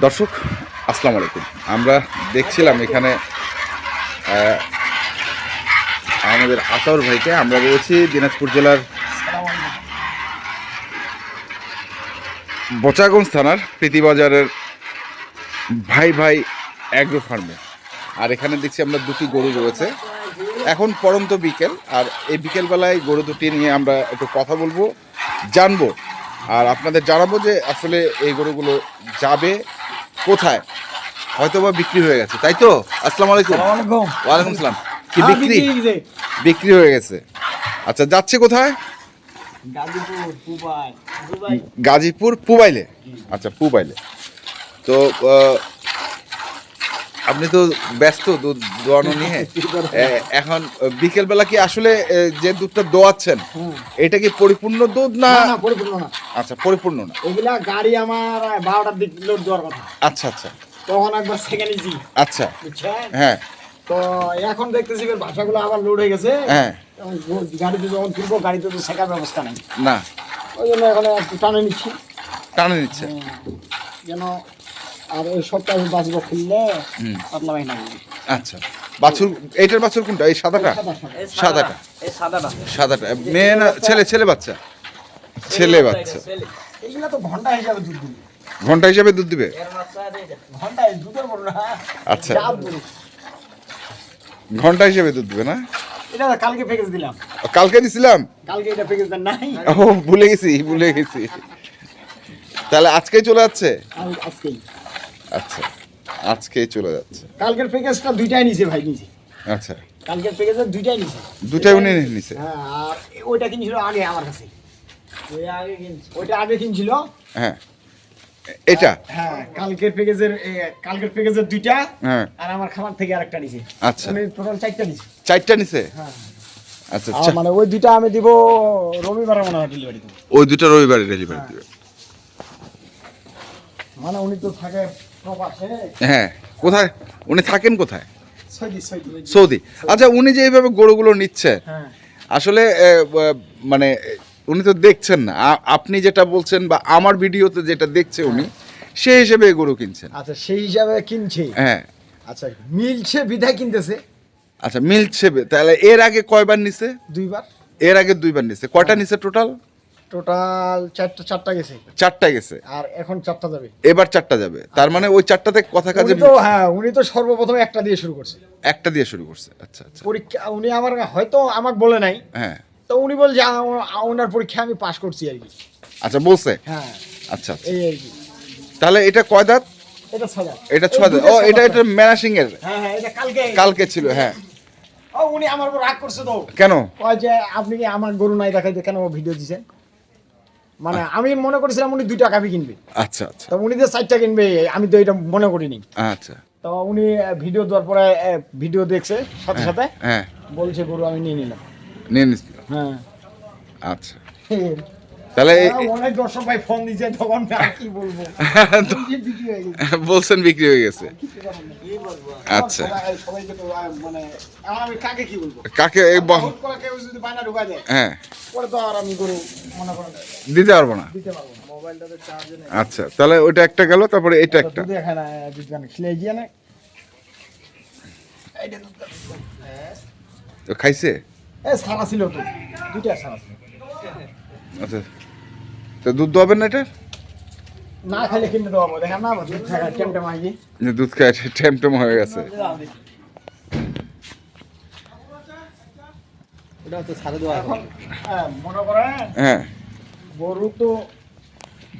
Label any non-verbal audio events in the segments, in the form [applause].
দর্শক, আসসালামু আলাইকুম। আমরা দেখছিলাম এখানে আমাদের আতাউর ভাইকে। আমরা রয়েছি দিনাজপুর জেলার বচাগঞ্জ থানার প্রীতিবাজারের ভাই ভাই অ্যাগ্রো ফার্মে আর এখানে দেখছি আমরা দুটি গরু রয়েছে। এখন পরন্ত বিকেল, আর এই বিকেলবেলায় গরু দুটি নিয়ে আমরা একটু কথা বলব, জানব। আর আপনাদের জানাব যে আসলে এই গরুগুলো যাবে কোথায়? হয়তো বা বিক্রি হয়ে গেছে তাই তো? আসসালাম আলাইকুম। ওয়ালাইকুম আসসালাম কি হ্যাঁ, বিক্রি? বিক্রি হয়ে গেছে। আচ্ছা যাচ্ছে কোথায়? গাজীপুর পুবাইলে। আচ্ছা পুবাইলে। তো আপনি তো ব্যস্ত দুধ দোয়ানো নিয়ে। এখন বিকেলবেলা কি আসলে যে দুধটা দোয়াচ্ছেন। এটা কি পরিপূর্ণ দুধ না? পরিপূর্ণ না। আচ্ছা পরিপূর্ণ না। এগুলা গাড়ি আমার বারোটার দিক দেওয়ার কথা। আচ্ছা আচ্ছা। তখন একবার সেখানে জি আচ্ছা। বুঝছেন? হ্যাঁ। তো এখন দেখতেছি এবার ভাষাগুলো আবার লোড হয়ে গেছে। হ্যাঁ। গাড়িতে যখন তুলবো গাড়িতে তো শেখার ব্যবস্থা নেই। না। ওই জন্য এখন একটু টানে নিচ্ছি। টানে নিচ্ছে। হ্যাঁ, যেন আর এই সপ্তাহে বাঁচবো খুললে। পাতলা বাহিনা আচ্ছা। বাছুর এইটার বাছুর কোনটা? এই সাদাটা? সাদাটা। সাদাটা। সাদাটা। মেয়ে না ছেলে? ছেলে বাচ্চা? ছেলে বাচ্চা। এইগুলা তো ঘণ্টা হিসাবে দুধ দিবে। ঘণ্টা হিসাবে দুধ দিবে? এর বাচ্চা আর এইটা। ঘন্টায় দুধের বড় না। আচ্ছা। ঘণ্টা হিসাবে দুধ দিবে না? এটা কালকে প্যাকেজ দিলাম। কালকে দিছিলাম? কালকে এটা প্যাকেজ দেন নাই। ও ভুলে গেছি ভুলে গেছি। তাহলে আজকেই চলে যাচ্ছে? আজকেই। আচ্ছা আজকেই চলে যাচ্ছে। কালকের প্যাকেজটা দুইটাই নিছে ভাই নিছে। আচ্ছা। কালকের প্যাকেজের দুইটাই নিছে। দুটাই উনি নিছে? হ্যাঁ আর ওইটা কিনছিল আগে আমার কাছে। ওই আগে কিনছি। ওইটা আগে কিনছিল। হ্যাঁ। এটা? হ্যাঁ কালকের প্যাকেজের কালকের প্যাকেজের দুইটা হ্যাঁ। আর আমার খাবার থেকে আরেকটা নিছে। আচ্ছা। উনি টোটাল চারটা নিছে। চারটা নিছে? হ্যাঁ। আচ্ছা আর আচ্ছা মানে ওই দুইটা আমি দিব রবিবারে মনে হয় ডেলিভারি দেবো। ওই দুটো রবিবারে ডেলিভারি দিবে। মানে উনি তো থাকে হ্যাঁ কোথায়? উনি থাকেন কোথায়? সৈদি আচ্ছা উনি যে এইভাবে গরুগুলো নিচ্ছে হ্যাঁ। আসলে মানে উনি তো দেখছেন না। আপনি যেটা বলছেন বা আমার ভিডিওতে যেটা দেখছে উনি সেই হিসেবে গরু কিনছেন। আচ্ছা সেই হিসাবে কিনছে? হ্যাঁ। আচ্ছা মিলছে বিধায় কিনতেছে? আচ্ছা মিলছে তাহলে এর আগে কয়বার নিছে? দুইবার। এর আগে দুইবার নিছে। কয়টা নিছে টোটাল? টোটাল চারটা চারটা গেছে। চারটা গেছে। আর এখন চারটা যাবে। এবার চারটা যাবে। তার মানে ওই চারটাতে কথা কাজে তো হ্যাঁ উনি তো সর্বপ্রথম একটা দিয়ে শুরু করছে। একটা দিয়ে শুরু করছে। আচ্ছা আচ্ছা। পরীক্ষা উনি আমার হয়তো আমাকে বলে নাই। হ্যাঁ। তো উনি আ- আ- ওনার পরীক্ষা আমি পাশ করছি আর কি। আচ্ছা বলছে? হ্যাঁ। আচ্ছা আচ্ছা। এই আর কি। তাহলে এটা কয় দাঁত? এটা ছয় এটা ছয় দাঁত। ও এটা এটা ম্যানাসিং এর হ্যাঁ হ্যাঁ এটা কালকে। কালকে ছিল হ্যাঁ। ও উনি আমার উপর রাগ করছে তো। কেন? কয় যে আপনি কি আমার গরু নাই দেখাইতে? কেন ভিডিও দিছেন মানে আমি মনে করেছিলাম উনি দুইটা কাপি কিনবে। আচ্ছা আচ্ছা। তো উনি যে চারটা কিনবে আমি তো এটা মনে করিনি। আচ্ছা। তো উনি ভিডিও দেওয়ার পরে ভিডিও দেখছে সাথে সাথে হ্যাঁ। বলছে গরু আমি নিয়ে নিলাম। নিয়ে নিছিল হ্যাঁ। আচ্ছা। [laughs] তাহলে অনেক দর্শক ভাই ফোন দিয়েছে তখন কি বলব। [laughs] বলছেন বিক্রি হয়ে গেছে। আচ্ছা। কাকে হ্যাঁ। মনে দিতে পারব না? দিতে পারব না। মোবাইলটাতে চার্জে নেই। আচ্ছা তাহলে ওইটা একটা গেল তারপরে এটা একটা। খাইছে? এ সারা ছিল তো। দুইটা সারা ছিল। আচ্ছা। তো দুধ দোয়াবেন না এটা? না খাইলে কিনতে দেবো দেখেন না দুধ দুধ খায় টেম টেম হয়ে গেছে। হচ্ছে সাড়ে দেওয়া এখন। হ্যাঁ, মনে করেন হ্যাঁ। গরু তো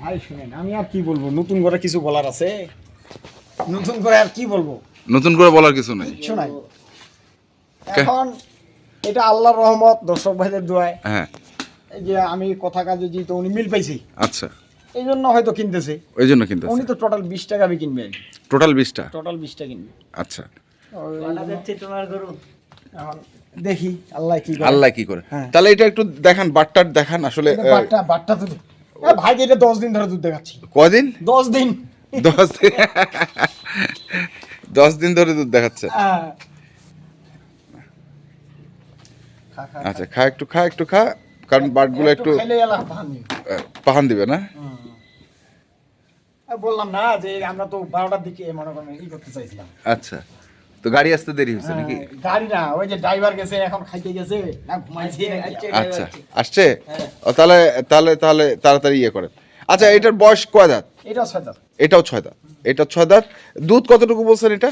ভাই শুনেন আমি আর কি বলব নতুন করে কিছু বলার আছে? নতুন করে আর কি বলব? নতুন করে বলার কিছু নেই। এখন এটা আল্লাহর রহমত দর্শক ভাইদের দোয়ায়। হ্যাঁ। যে আমি কথা কাজে যেহেতু উনি মিল পাইছি। আচ্ছা। এই জন্য হয়তো কিনতেছে। ওই জন্য কিন্তু উনি তো টোটাল বিশ টাকা আমি কিনবে। আর টোটাল বিশটা টোটাল বিশ টাকা কিনবে। আচ্ছা। তোমার গরু? এখন দেখি আল্লাহ কি করে। আল্লাহ কি করে। হ্যাঁ। তাহলে এটা একটু দেখান বাটটার দেখান আসলে বাট্টা বাট্টা তো ভাই এটা দশ দিন ধরে দুধ দেখাচ্ছি। কদিন দশ দিন। দশ দিন। দশ দিন ধরে দুধ দেখাচ্ছে। হ্যাঁ। খা, খা, আচ্ছা খা একটু খা একটু খা। কারণ বাটগুলো একটু পাহান দিবে না? বললাম না যে আমরা তো বারোটার দিকে মনে করেন ই করতে চাইছিলাম। আচ্ছা তো গাড়ি আসতে দেরি হয়েছে নাকি? হ্যাঁ, গাড়ি না ওই যে ড্রাইভার গেছে এখন খাইতে গেছে না ঘুমাইছে আচ্ছা আসছে? ও তাহলে তাহলে তাহলে তাড়াতাড়ি ইয়ে করেন। আচ্ছা এটার বয়স কয় দাঁত? এটা ছয় দাঁত। এটাও ছয় দাঁত। এটা ছয় দাঁত। দুধ কতটুকু বলছেন এটা?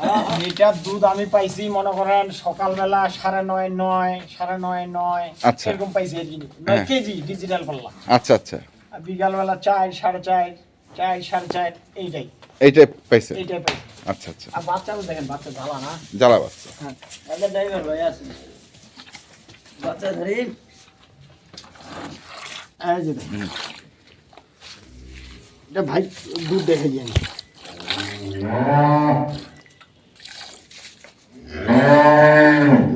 এটার দুধ আমি পাইছি মনে করেন সকালবেলা সাড়ে নয় নয় সাড়ে নয় নয় আচ্ছা। এরকম পাইছি কি। হ্যাঁ। নয় কেজি ডিজিটাল পাল্লা আচ্ছা আচ্ছা। আর বিকালবেলা চার সাড়ে চার চার সাড়ে চার এইটাই। এইটাই পাইছে এইটাই পাইছি। আচ্ছা আচ্ছা। আর বাচ্চাও দেখেন বাচ্চা জ্বালা না। জ্বালা বাচ্চা। হ্যাঁ। ড্রাইভার ভাই আছে। বাচ্চা ধরি। এটা ভাই দুধ দেখে দিয়ে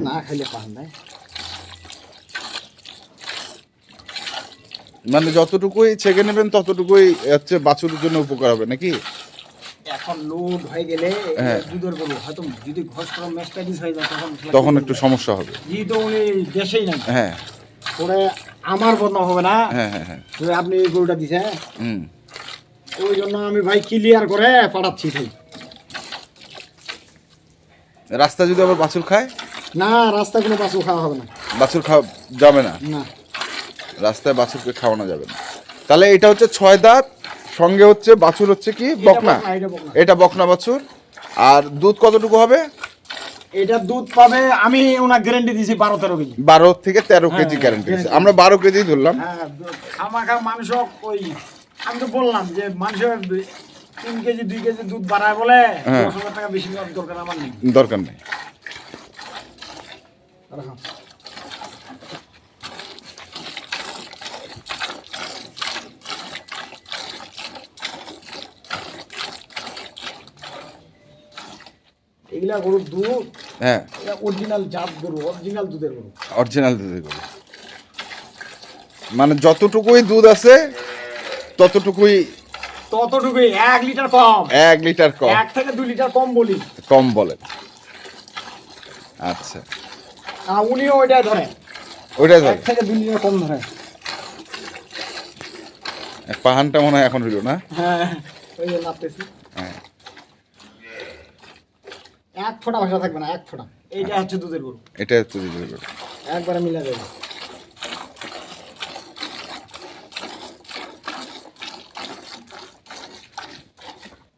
না খাইলে পান নাই মানে যতটুকুই ছেঁকে নেবেন ততটুকুই হচ্ছে বাছুরের জন্য উপকার হবে নাকি? এখন লোড হয়ে গেলে হ্যাঁ। দুধের গরু হয়তো যদি ঘষ করে ম্যাস্টাইটিস হয়ে যায় তখন তখন একটু সমস্যা হবে। যেহেতু উনি দেশেই নাই। হ্যাঁ। পরে আমার বদনাম হবে না? হ্যাঁ হ্যাঁ হ্যাঁ। আপনি গরুটা দিছেন? হুম। ওই জন্য আমি ভাই ক্লিয়ার করে পাঠাচ্ছি ভাই। রাস্তা যদি আবার বাছুর খায়? না রাস্তায় কোনো বাছুর খাওয়া হবে না। বাছুর খাওয়া যাবে না? না। রাস্তায় বাছুরকে খাওয়ানো যাবে না। তাহলে এটা হচ্ছে ছয় দাঁত সঙ্গে হচ্ছে বাছুর হচ্ছে কি? বকনা। এটা বকনা। বাছুর। আর দুধ কতটুকু হবে? এটা দুধ পাবে আমি ওনার গ্যারেন্টি দিয়েছি বারো তেরো কেজি। বারো থেকে তেরো হ্যাঁ, কেজি গ্যারান্টি guarantee। আমরা বারো কেজি ধরলাম। হ্যাঁ মানুষ ওই আমি তো বললাম যে মানুষের তিন কেজি দুই কেজি দুধ বাড়ায় বলে হ্যাঁ। দশ হাজার টাকা বেশি দরকার আমার নেই। দরকার নেই। এগুলা গরুর দুধ হ্যাঁ। এটা অরিজিনাল জাত গরু অরিজিনাল দুধের গরু। অরিজিনাল দুধের গরু। মানে যতটুকুই দুধ আছে ততটুকুই ততটুকুই এক লিটার কম। এক লিটার কম। এক থেকে দুই লিটার কম বলি। কম বলেন। আচ্ছা। উনিও ওইটাই ধরে। ওইটাই এক থেকে দুই লিটার কম ধরে। পাহানটা মনে হয় এখন হইল না? হ্যাঁ ওই যে নাপতেছি হ্যাঁ। এক ফোঁটা ভাষা থাকবে না এক ফোঁটা। এইটা হচ্ছে দুধের গরু। এটা হচ্ছে দুধের গরু। একবারে মিলা দেবে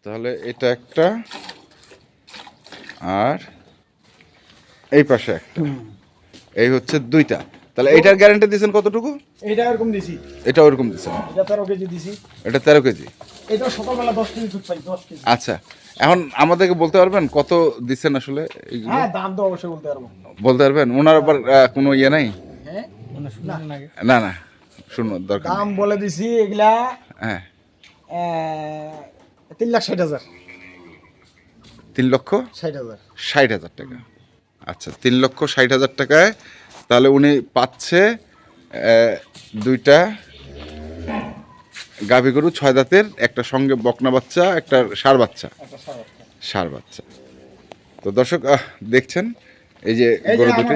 তাহলে এটা একটা আর এই পাশে একটা। এই হচ্ছে দুইটা। তাহলে এটার গ্যারান্টি দিয়েছেন কতটুকু? এইটা এরকম দিছি। এটা ওরকম দিচ্ছেন এটা তেরো কেজি দিছি। এটা তেরো কেজি। এটা সকালবেলা দশ কেজি দুধ পাই দশ কেজি। আচ্ছা। এখন আমাদেরকে বলতে পারবেন কত দিচ্ছেন আসলে এইগুলো? হ্যাঁ দাম তো অবশ্যই বলতে পারব। বলতে পারবেন? ওনার আবার কোনো ইয়ে নাই? হ্যাঁ? না, না না। শুনো দরকার। দাম বলে দিছি এগুলা হ্যাঁ। তিন লাখ ষাট হাজার। তিন লক্ষ? ষাট হাজার। ষাট হাজার টাকা। আচ্ছা তিন লক্ষ ষাট হাজার টাকায় তাহলে উনি পাচ্ছে দুইটা গাভী গরু ছয় দাঁতের একটা সঙ্গে বকনা বাচ্চা একটা সার বাচ্চা। সার বাচ্চা। তো দর্শক দেখছেন এই যে গরু দুটি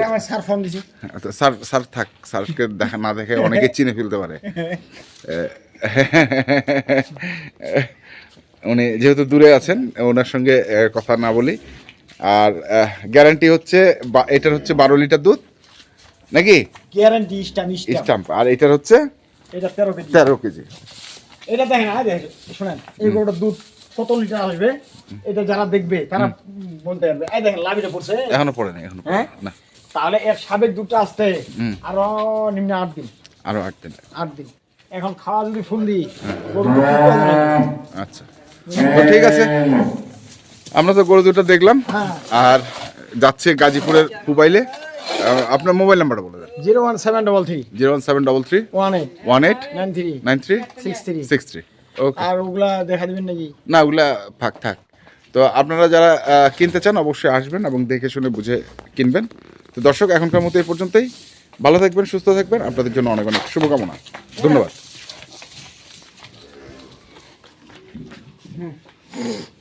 আচ্ছা, স্যার স্যার থাক স্যারকে দেখা না দেখে অনেকে চিনে ফেলতে পারে। উনি যেহেতু দূরে আছেন ওনার সঙ্গে কথা না বলি। আর গ্যারান্টি হচ্ছে এটার হচ্ছে বারো লিটার দুধ নাকি? গ্যারান্টি স্টাম স্টাম স্টাম্প আর এটার হচ্ছে এটা তেরো কেজি। তেরো কেজি। এটা দেখেন হ্যাঁ দেখেন এই গরুটার দুধ কত লিটার আসবে? এটা যারা দেখবে তারা বলতে পারবে এই দেখেন লাভিটা পড়ছে। এখনও পড়ে নাই এখনও হ্যাঁ? না। তাহলে এর সাবেক দুধটা আসতে আরও নিম্ন আট দিন। আরও আট দিন। আট দিন। এখন খাওয়া যদি ফুল দিই দেবে? আচ্ছা। তো ঠিক আছে। আমরা তো গরু দুটো দেখলাম। হ্যাঁ। আর যাচ্ছে গাজীপুরের মোবাইলে। আপনার মোবাইল নাম্বারটা বলে দেন। Zero one seven double three. Zero one seven double three. One eight. One eight. Nine three. Nine three. Six three. Six three. Okay আর ওগুলা দেখা দিবেন নাকি? না ওগুলা ফাঁক থাক। তো আপনারা যারা কিনতে চান অবশ্যই আসবেন এবং দেখে শুনে বুঝে কিনবেন। তো দর্শক এখনকার মতো এই পর্যন্তই। ভালো থাকবেন সুস্থ থাকবেন। আপনাদের জন্য অনেক অনেক শুভকামনা। ধন্যবাদ। Mm.